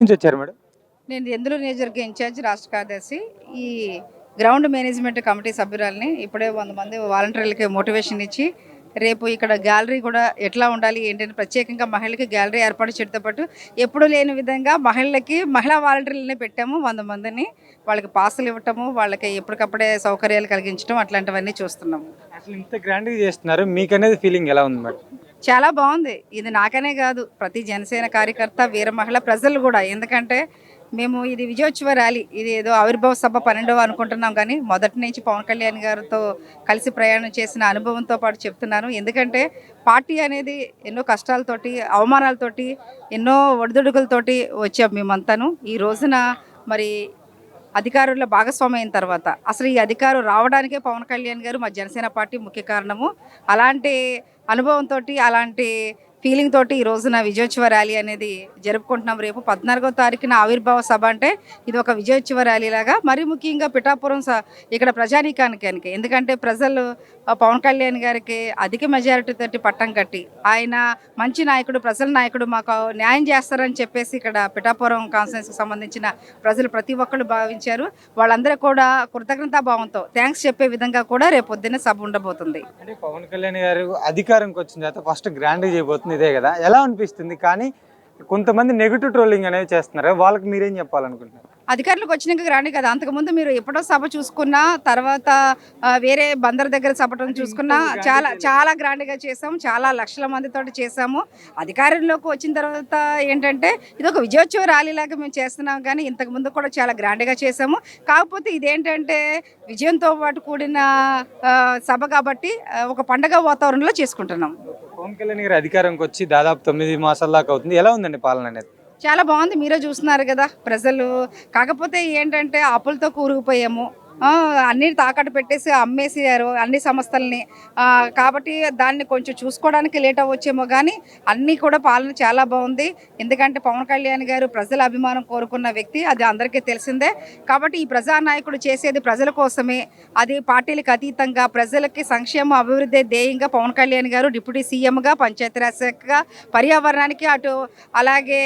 నుంచి వచ్చారు మేడం? నేను ఎందులో నియోజకవర్గ ఇన్ఛార్జ్ రాష్ట్ర కార్యదర్శి. ఈ గ్రౌండ్ మేనేజ్మెంట్ కమిటీ సభ్యురాలని ఇప్పుడే వంద మంది వాలంటీర్లకి మోటివేషన్ ఇచ్చి రేపు ఇక్కడ గ్యాలరీ కూడా ఎట్లా ఉండాలి ఏంటని ప్రత్యేకంగా మహిళలకి గ్యాలరీ ఏర్పాటు చేయడంతో పాటు ఎప్పుడూ లేని విధంగా మహిళలకి మహిళా వాలంటీర్లనే పెట్టాము వంద మందిని. వాళ్ళకి పాసులు ఇవ్వటము వాళ్ళకి ఎప్పటికప్పుడే సౌకర్యాలు కలిగించడం అట్లాంటివన్నీ చూస్తున్నాము. అసలు ఇంత గ్రాండ్గా చేస్తున్నారు మీకు అనేది ఫీలింగ్ ఎలా ఉంది మేడం? చాలా బాగుంది. ఇది నాకనే కాదు ప్రతి జనసేన కార్యకర్త వీర మహిళ ప్రజలు కూడా. ఎందుకంటే మేము ఇది విజయోత్సవ ర్యాలీ. ఇది ఏదో ఆవిర్భావ సభ పన్నెండవ అనుకుంటున్నాం కానీ మొదటి నుంచి పవన్ కళ్యాణ్ గారితో కలిసి ప్రయాణం చేసిన అనుభవంతో పాటు చెప్తున్నాను. ఎందుకంటే పార్టీ అనేది ఎన్నో కష్టాలతోటి అవమానాలతోటి ఎన్నో ఒడిదుడుకులతోటి వచ్చాం మేమంతాను. ఈ రోజున మరి అధికారుల్లో భాగస్వామి అయిన తర్వాత. అసలు ఈ అధికారం రావడానికే పవన్ కళ్యాణ్ గారు మా జనసేన పార్టీ ముఖ్య కారణము. అలాంటి అనుభవంతో అలాంటి ఫీలింగ్ తోటి ఈ రోజున విజయోత్సవ ర్యాలీ అనేది జరుపుకుంటున్నాం. రేపు పద్నాలుగో తారీఖున ఆవిర్భావ సభ అంటే ఇది ఒక విజయోత్సవ ర్యాలీ లాగా. మరి ముఖ్యంగా పిఠాపురం ఇక్కడ ప్రజానీకానికి ఎందుకంటే ప్రజలు పవన్ కళ్యాణ్ గారికి అధిక మెజారిటీ తోటి పట్టం కట్టి ఆయన మంచి నాయకుడు ప్రజల నాయకుడు మాకు న్యాయం చేస్తారని చెప్పేసి ఇక్కడ పిఠాపురం కాన్ఫరెన్స్కి సంబంధించిన ప్రజలు ప్రతి ఒక్కరు భావించారు. వాళ్ళందరూ కూడా కృతజ్ఞతా భావంతో థ్యాంక్స్ చెప్పే విధంగా కూడా రేపు పొద్దున్నే సభ ఉండబోతుంది. అంటే పవన్ కళ్యాణ్ గారు అధికారంకి వచ్చిన తర్వాత ఫస్ట్ గ్రాండ్ చేయబోతుంది ఇదే కదా. ఎలా అనిపిస్తుంది? కానీ కొంతమంది నెగిటివ్ ట్రోలింగ్ అనేది చేస్తున్నారు. వాళ్ళకి మీరేం చెప్పాలనుకుంటున్నారు? అధికారులకు వచ్చినాక గ్రాండ్ కదా. అంతకుముందు మీరు ఎప్పుడో సభ చూసుకున్నా తర్వాత వేరే బందర్ దగ్గర సభటం చూసుకున్నా చాలా చాలా గ్రాండ్గా చేసాము. చాలా లక్షల మందితో చేసాము. అధికారంలోకి వచ్చిన తర్వాత ఏంటంటే ఇది ఒక విజయోత్సవ ర్యాలీ లాగా మేము చేస్తున్నాం. కానీ ఇంతకు ముందు కూడా చాలా గ్రాండ్గా చేసాము. కాకపోతే ఇదేంటంటే విజయంతో పాటు కూడిన సభ కాబట్టి ఒక పండగ వాతావరణంలో చేసుకుంటున్నాం. పవన్ కళ్యాణ్ గారి అధికారంకి వచ్చి దాదాపు తొమ్మిది మాసాల దాకా అవుతుంది. ఎలా ఉందండి పాలన అనేది? చాలా బాగుంది. మీరే చూస్తున్నారు కదా ప్రజలు. కాకపోతే ఏంటంటే అప్పులతో కూరుకుపోయాము. అన్ని తాకట్టు పెట్టేసి అమ్మేసారు అన్ని సంస్థల్ని. కాబట్టి దాన్ని కొంచెం చూసుకోవడానికి లేట్ అవ్వచ్చేమో కానీ అన్నీ కూడా పాలన చాలా బాగుంది. ఎందుకంటే పవన్ కళ్యాణ్ గారు ప్రజల అభిమానం కోరుకున్న వ్యక్తి అది అందరికీ తెలిసిందే. కాబట్టి ఈ ప్రజానాయకుడు చేసేది ప్రజల కోసమే. అది పార్టీలకు అతీతంగా ప్రజలకి సంక్షేమ అభివృద్ధి ధ్యేయంగా పవన్ కళ్యాణ్ గారు డిప్యూటీ సీఎంగా పంచాయతీరాజ్ శాఖగా పర్యావరణానికి అటు అలాగే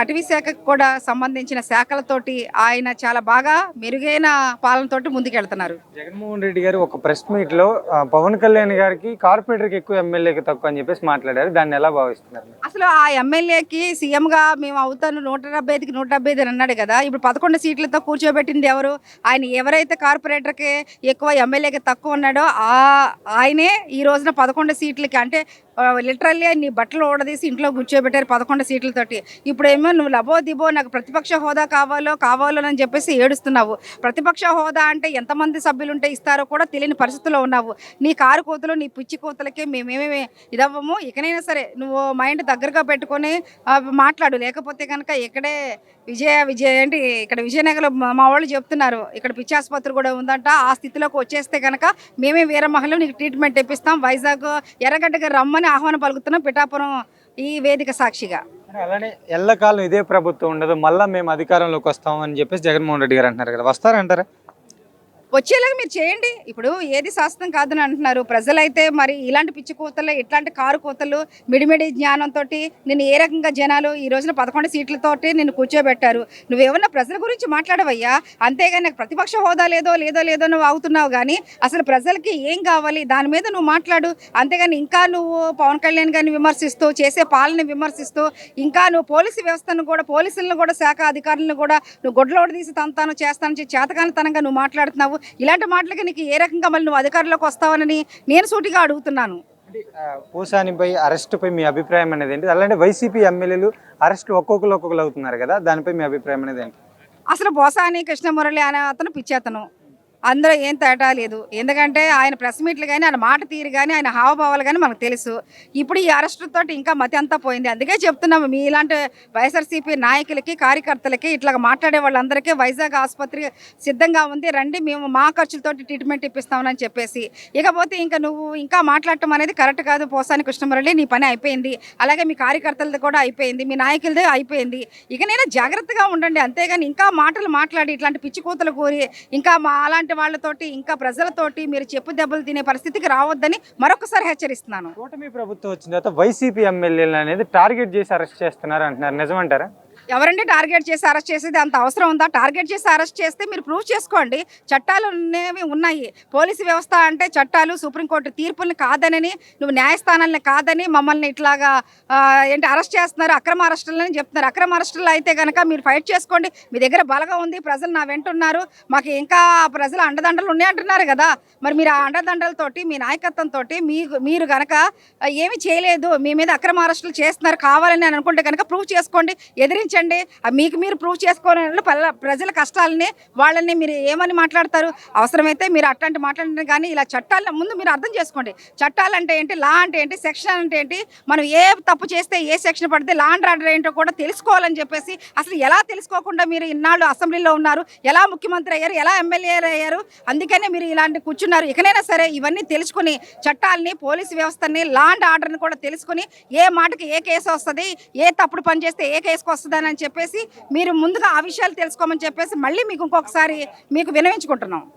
అటవీ శాఖకు కూడా సంబంధించిన శాఖలతోటి ఆయన చాలా బాగా మెరుగైన పాలనతోటి ముందుకెళ్తున్నారు. జగన్మోహన్ రెడ్డి గారు ఒక ప్రెస్ మీట్లో పవన్ కళ్యాణ్ గారికి కార్పొరేటర్కి ఎక్కువ ఎమ్మెల్యేకి తక్కువ అని చెప్పేసి మాట్లాడారు. దాన్ని ఎలా భావిస్తున్నారు? అసలు ఆ ఎమ్మెల్యేకి సీఎంగా మేము అవుతాను నూట డెబ్బై ఐదుకి నూట డెబ్బై ఐదు అని అన్నాడు కదా. ఇప్పుడు పదకొండు సీట్లతో కూర్చోబెట్టింది ఎవరు? ఆయన ఎవరైతే కార్పొరేటర్కి ఎక్కువ ఎమ్మెల్యేకి తక్కువ ఉన్నాడో ఆ ఆయనే ఈ రోజున పదకొండు సీట్లకి అంటే లిటరల్లీ నీ బట్టలు ఓడదీసి ఇంట్లో కూర్చోబెట్టారు పదకొండు సీట్లతోటి. ఇప్పుడేమో నువ్వు లబో దిబో నాకు ప్రతిపక్ష హోదా కావాలో కావాలో అని చెప్పేసి ఏడుస్తున్నావు. ప్రతిపక్ష హోదా అంటే ఎంతమంది సభ్యులు ఉంటే ఇస్తారో కూడా తెలియని పరిస్థితిలో ఉన్నావు. నీ కారు కోతలు నీ పిచ్చి కోతలకి మేమేమి ఇదవ్వము? ఇకనైనా సరే నువ్వు మైండ్ దగ్గరగా పెట్టుకొని మాట్లాడు. లేకపోతే కనుక ఇక్కడే విజయ విజయ ఏంటి ఇక్కడ విజయనగరం మా వాళ్ళు చెప్తున్నారు. ఇక్కడ పిచ్చి ఆసుపత్రి కూడా ఉందంట. ఆ స్థితిలోకి వచ్చేస్తే కనుక మేమే వీర మహిళలు నీకు ట్రీట్మెంట్ ఇప్పిస్తాం. వైజాగ్ ఎర్రగడ్డగా రమ్మని ఆహ్వానం పలుకుతున్నాం పిఠాపురం ఈ వేదిక సాక్షిగా. అలానే ఎల్లకాలం ఇదే ప్రభుత్వం ఉండదు మళ్ళీ మేము అధికారంలోకి వస్తామని చెప్పేసి జగన్మోహన్ రెడ్డి గారు అంటున్నారు కదా. వస్తారంటారా? వచ్చేలాగా మీరు చేయండి. ఇప్పుడు ఏది శాస్త్రం కాదని అంటున్నారు. ప్రజలైతే మరి ఇలాంటి పిచ్చి కూతలు ఇట్లాంటి కారు కూతలు మిడిమిడి జ్ఞానంతో నేను ఏ రకంగా జనాలు ఈ రోజున పదకొండు సీట్లతోటి నిన్ను కూర్చోబెట్టారు. నువ్వేమన్నా ప్రజల గురించి మాట్లాడవయ్యా? అంతేగాని నాకు ప్రతిపక్ష హోదా లేదో లేదో లేదో నువ్వు అవుతున్నావు కానీ అసలు ప్రజలకి ఏం కావాలి? దాని మీద నువ్వు మాట్లాడు. అంతేగాని ఇంకా నువ్వు పవన్ కళ్యాణ్ గారిని విమర్శిస్తూ చేసే పాలన విమర్శిస్తూ ఇంకా నువ్వు పోలీసు వ్యవస్థను కూడా పోలీసులను కూడా శాఖ అధికారులను కూడా నువ్వు గొడ్లోడు తీసి తంతాను చేస్తాను చేతకానితనంగా నువ్వు మాట్లాడుతున్నావు. ఇలాంటి మాటలకి నీకు ఏ రకంగా మళ్ళీ నువ్వు అధికారంలోకి వస్తావని నేను సూటిగా అడుగుతున్నాను. పోసానిపై అరెస్టుపై మీ అభిప్రాయం అనేది ఏంటి? అలాంటి వైసీపీ ఎమ్మెల్యేలు అరెస్టులు ఒక్కొక్కరు ఒక్కొక్కరు అవుతున్నారు కదా దానిపై మీ అభిప్రాయం అనేది ఏంటి? అసలు బోసాని కృష్ణమురళి అనే అతను పిచ్చేతను. అందులో ఏం తేటా లేదు. ఎందుకంటే ఆయన ప్రెస్ మీట్లు కానీ ఆయన మాట తీరు కానీ ఆయన హావభావాలు కానీ మనకు తెలుసు. ఇప్పుడు ఈ అరెస్టుతో ఇంకా మతి అంతా పోయింది. అందుకే చెప్తున్నాము మీ ఇలాంటి వైఎస్ఆర్సీపీ నాయకులకి కార్యకర్తలకి ఇట్లా మాట్లాడే వాళ్ళందరికీ వైజాగ్ ఆసుపత్రి సిద్ధంగా ఉంది. రండి మేము మా ఖర్చులతోటి ట్రీట్మెంట్ ఇప్పిస్తామని చెప్పేసి. ఇకపోతే ఇంకా నువ్వు ఇంకా మాట్లాడటం అనేది కరెక్ట్ కాదు. పోసాని కృష్ణమురళి నీ పని అయిపోయింది. అలాగే మీ కార్యకర్తలది కూడా అయిపోయింది. మీ నాయకులది అయిపోయింది. ఇక నేను జాగ్రత్తగా ఉండండి. అంతేగాని ఇంకా మాటలు మాట్లాడి ఇట్లాంటి పిచ్చి కూతలు కోరి ఇంకా మా అలాంటి వాళ్ళతోటి ఇంకా ప్రజలతోటి మీరు చెప్పు దెబ్బలు తినే పరిస్థితికి రావద్దని మరొకసారి హెచ్చరిస్తున్నాను. కూటమి ప్రభుత్వం వచ్చిన తర్వాత వైసీపీ ఎమ్మెల్యేలు అనేది టార్గెట్ చేసి అరెస్ట్ చేస్తున్నారు అంటున్నారు. నిజమంటారా? ఎవరంటే టార్గెట్ చేసి అరెస్ట్ చేసేది? అంత అవసరం ఉందా? టార్గెట్ చేసి అరెస్ట్ చేస్తే మీరు ప్రూవ్ చేసుకోండి. చట్టాలు అనేవి ఉన్నాయి. పోలీసు వ్యవస్థ అంటే చట్టాలు సుప్రీంకోర్టు తీర్పుల్ని కాదనని నువ్వు న్యాయస్థానాలని కాదని మమ్మల్ని ఇట్లాగా ఏంటి అరెస్ట్ చేస్తున్నారు? అక్రమ అరెస్టులని చెప్తున్నారు. అక్రమ అరెస్టులు అయితే కనుక మీరు ఫైట్ చేసుకోండి. మీ దగ్గర బలగా ఉంది. ప్రజలు నా వెంటున్నారు. మాకు ఇంకా ప్రజలు అండదండలు ఉన్నాయి అంటున్నారు కదా. మరి మీరు ఆ అండదండలతోటి మీ నాయకత్వంతో మీకు మీరు కనుక ఏమి ఏమీ చేయలేదు మీ మీద అక్రమ అరెస్టులు చేస్తున్నారు కావాలని అనుకుంటే కనుక ప్రూవ్ చేసుకోండి. ఎదిరించి ఆ మీకు మీరు ప్రూవ్ చేసుకోని పల్ల- ప్రజల కష్టాలని వాళ్ళని మీరు ఏమని మాట్లాడతారు? అవసరమైతే మీరు అట్లాంటి మాట్లాడండి కానీ ఇలా చట్టాలను ముందు మీరు అర్థం చేసుకోండి. చట్టాలు అంటే ఏంటి? లా అంటే ఏంటి? సెక్షన్ అంటే ఏంటి? మనం ఏ తప్పు చేస్తే ఏ సెక్షన్ పడితే లా అండ్ ఆర్డర్ ఏంటో కూడా తెలుసుకోవాలని చెప్పేసి అసలు ఎలా తెలుసుకోకుండా మీరు ఇన్నాళ్ళు అసెంబ్లీలో ఉన్నారు? ఎలా ముఖ్యమంత్రి అయ్యారు? ఎలా ఎమ్మెల్యే అయ్యారు? అందుకనే మీరు ఇలాంటి కూర్చున్నారు. ఇకనైనా సరే ఇవన్నీ తెలుసుకుని చట్టాలని పోలీసు వ్యవస్థని లా అండ్ ఆర్డర్ని కూడా తెలుసుకుని ఏ మాటకి ఏ కేసు వస్తుంది? ఏ తప్పుడు పని చేస్తే ఏ కేసుకు వస్తుందని అని చెప్పేసి మీరు ముందుగా ఆ విషయాలు తెలుసుకోమని చెప్పేసి మళ్ళీ మీకు ఇంకొకసారి మీకు వినవించుకుంటున్నాం.